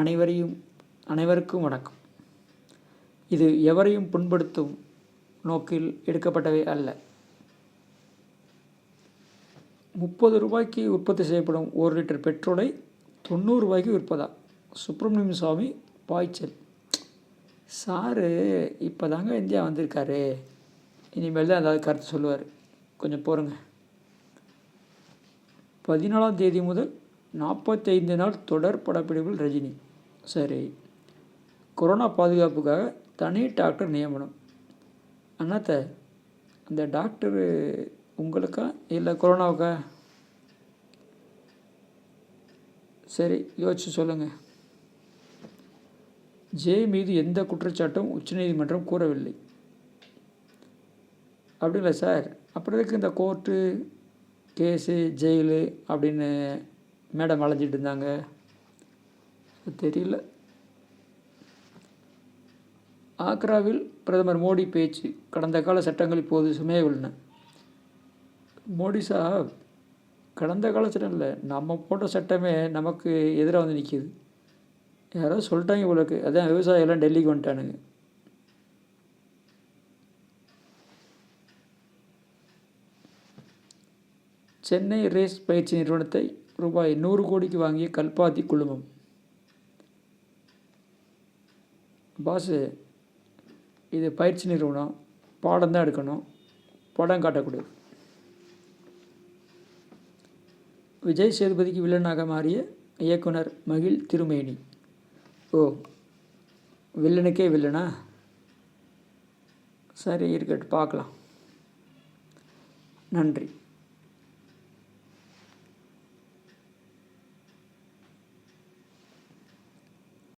அனைவரையும் அனைவருக்கும் வணக்கம். இது எவரையும் புண்படுத்தும் நோக்கில் எடுக்கப்பட்டவை அல்ல. முப்பது ரூபாய்க்கு உற்பத்தி செய்யப்படும் ஒரு லிட்டர் பெட்ரோலை தொண்ணூறு ரூபாய்க்கு விற்பதா? சுப்பிரமணியம் சுவாமி பாய்ச்சல். சாரு இப்போ தாங்க இந்தியா வந்திருக்காரு. இனிமேல் தான் ஏதாவது கருத்து சொல்லுவார். கொஞ்சம் போருங்க. பதினாலாம் தேதி முதல் நாற்பத்தைந்து நாள் தொடர் படப்பிடிப்பில் ரஜினி. சரி. கொரோனா பாதுகாப்புக்காக தனி டாக்டர் நியமனம். அண்ணாத்த அந்த டாக்டரு உங்களுக்கா? இல்லை கொரோனாவுக்கா? சரி யோசிச்சு சொல்லுங்கள் ஜே மீது எந்த குற்றச்சாட்டும் உச்சநீதிமன்றம் கூறவில்லை. அப்படி இல்லை சார். அப்புறம் எதுக்கு இந்த கோர்ட்டு கேஸு ஜெயிலு அப்படின்னு மேடம் அலைஞ்சிட்டு இருந்தாங்க. தெரியல. ஆக்ராவில் பிரதமர் மோடி பேச்சு கடந்த கால சட்டங்கள் இப்போது சுமையாக உள்ளன. மோடி சாப் கடந்த கால சட்டம் இல்லை நம்ம போட்ட சட்டமே நமக்கு எதிராக வந்து நிற்கிது யாரோ சொல்லிட்டாங்க உங்களுக்கு அதான் விவசாயம் எல்லாம் டெல்லிக்கு வந்துட்டானுங்க. சென்னை ரேஸ் பயிற்சி நிறுவனத்தை ரூபாய் நூறு கோடிக்கு வாங்கிய கல்பாத்தி குழுமம். பாஸு இது பயிற்சி நிறுவனம். பாடம் தான் எடுக்கணும். படம் காட்டக்கூடாது விஜய் சேதுபதிக்கு வில்லனாக மாறிய இயக்குனர் மகிழ் திருமேனி. ஓ வில்லனுக்கே வில்லனா? சரி இருக்கட்டும் பார்க்கலாம். நன்றி.